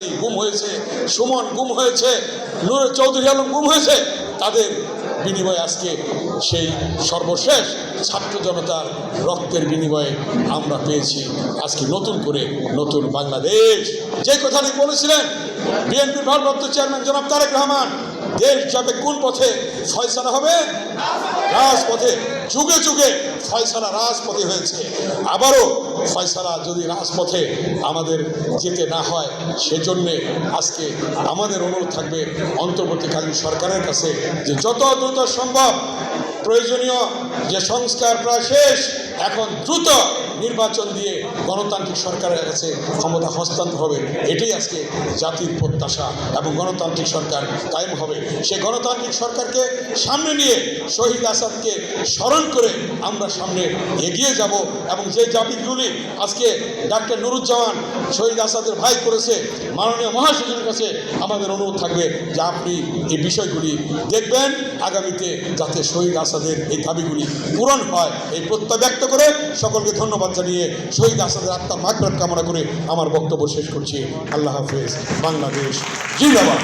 গুম হয়েছে সুমন গুম হয়েছে নুরের চৌধুরী আলম গুম হয়েছে তাদের বিনিময়ে আজকে সেই সর্বশেষ ছাত্র জনতার রক্তের বিনিময়ে আমরা পেয়েছি আজকে নতুন করে নতুন বাংলাদেশ। যে কথাটি বলেছিলেন, বিএনপির ভারপ্রাপ্ত চেয়ারম্যান জনাব তারেক রহমান, দেশ যাবে কোন পথে ফয়সালা হবে? রাজপথে, যুগে যুগে ফয়সালা রাজপথে হয়েছে। আবারও ফয়সালা যদি রাজপথে আমাদের যেতে না হয়, সেজন্যে আজকে আমাদের অনুরোধ থাকবে অন্তর্বর্তীকালীন সরকারের কাছে যে যত দ্রুত সম্ভব। প্রয়োজনীয় যে সংস্কার প্রায় শেষ, এখন দ্রুত নির্বাচন দিয়ে গণতান্ত্রিক সরকারের কাছে ক্ষমতা হস্তান্তর হবে। এটাই আজকে জাতির প্রত্যাশা এবং গণতান্ত্রিক সরকার কায়েম হবে। সেই গণতান্ত্রিক সরকারকে সামনে নিয়ে শহীদ আসাদকে স্মরণ করে আমরা সামনে এগিয়ে যাব এবং যে দাবিগুলি আজকে ডাক্তার নুরুজ্জামান শহীদ আসাদের ভাই করেছে, মাননীয় মহাসচিবের কাছে আমাদের অনুরোধ থাকবে যে আপনি এই বিষয়গুলি দেখবেন, আগামীতে যাতে শহীদ আসাদের এই দাবিগুলি পূরণ হয়, এই প্রত্যয় ব্যক্ত করে সকলকে ধন্যবাদ জানিয়ে শহীদ আসাদের আত্মার মাগরাত কামনা করে আমার বক্তব্য শেষ করছি। আল্লাহ হাফেজ। বাংলাদেশ জিন্দাবাদ।